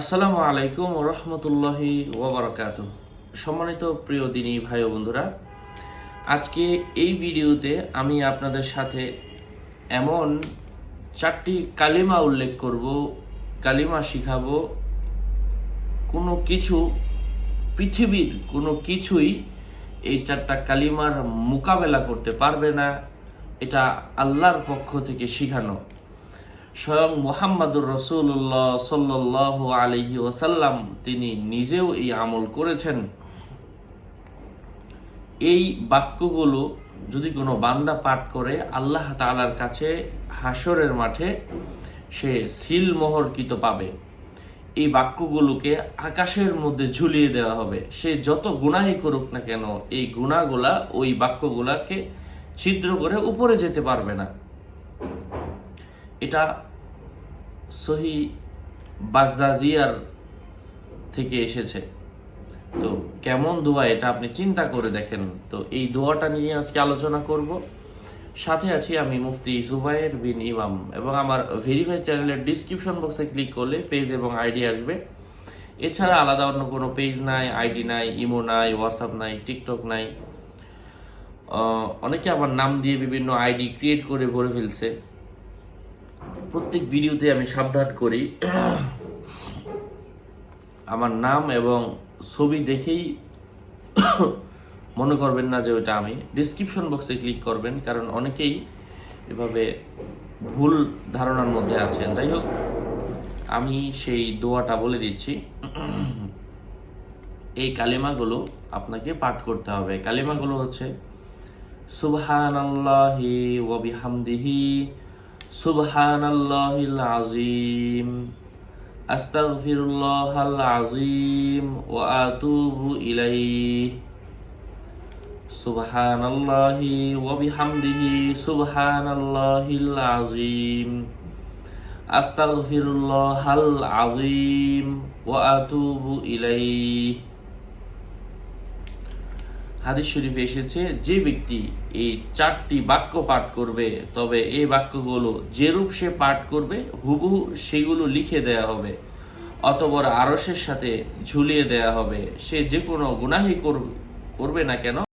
আসসালামু আলাইকুম রহমতুল্লাহি ওবরাকাত সম্মানিত প্রিয় দিনী ভাই বন্ধুরা, আজকে এই ভিডিওতে আমি আপনাদের সাথে এমন চারটি কালিমা উল্লেখ করব, কালিমা শিখাবো। কোনো কিছু, পৃথিবীর কোনো কিছুই এই চারটা কালিমার মোকাবেলা করতে পারবে না, এটা আল্লাহর পক্ষ থেকে শিখানো। স্বয়ং মোহাম্মদুর রসুল্লাহ সাল্লাহ আলহি ওসাল্লাম তিনি নিজেও এই আমল করেছেন। এই বাক্যগুলো যদি কোনো বান্দা পাঠ করে, আল্লাহ তালার কাছে হাসরের মাঠে সে সিল মোহরকৃত পাবে। এই বাক্যগুলোকে আকাশের মধ্যে ঝুলিয়ে দেওয়া হবে। সে যত গুণাই করুক না কেন, এই গুণাগুলা ওই বাক্যগুলাকে ছিদ্র করে উপরে যেতে পারবে না। এটা সহি বাজাজিয়ার থেকে এসেছে। তো কেমন দোয়া এটা আপনি চিন্তা করে দেখেন। তো এই দোয়াটা নিয়ে আজকে আলোচনা করব। সাথে আছি আমি মুফতি জুবাইর বিন ইমাম এবং আমার ভেরিফাই চ্যানেলের ডিসক্রিপশন বক্সে ক্লিক করলে পেজ এবং আইডি আসবে। এছাড়া আলাদা অন্য কোনো পেজ নাই আইডি নাই ইমো নাই হোয়াটসঅ্যাপ নাই টিকটক নাই। অনেকে আমার নাম দিয়ে বিভিন্ন আইডি ক্রিয়েট করে ভরে ফেলছে। প্রত্যেক ভিডিওতে আমি সাবধান করি। আমার নাম এবং ছবি দেখেই মনে করবেন না যে ওটা আমি। ডিসক্রিপশন বক্সে ক্লিক করবেন, কারণ অনেকেই এভাবে ভুল ধারণার মধ্যে আছেন। যাই হোক, আমি সেই দোয়াটা বলে দিচ্ছি। এই কালিমাগুলো আপনাকে পাঠ করতে হবে। কালিমাগুলো হচ্ছে, সুবহানাল্লাহি ওয়া বিহামদিহি سبحان الله العظيم أستغفر الله العظيم وأتوب إليه سبحان الله وبحمده سبحان الله العظيم أستغفر الله العظيم وأتوب إليه হাদিস শরীফে এসেছে, যে ব্যক্তি এই চারটি বাক্য পাঠ করবে, তবে এই বাক্যগুলো যেরূপ সে পাঠ করবে, হুবহু সেগুলো লিখে দেয়া হবে অতবর আরসের সাথে ঝুলিয়ে দেয়া হবে। সে যে কোনো গুনাহি করবে না কেন?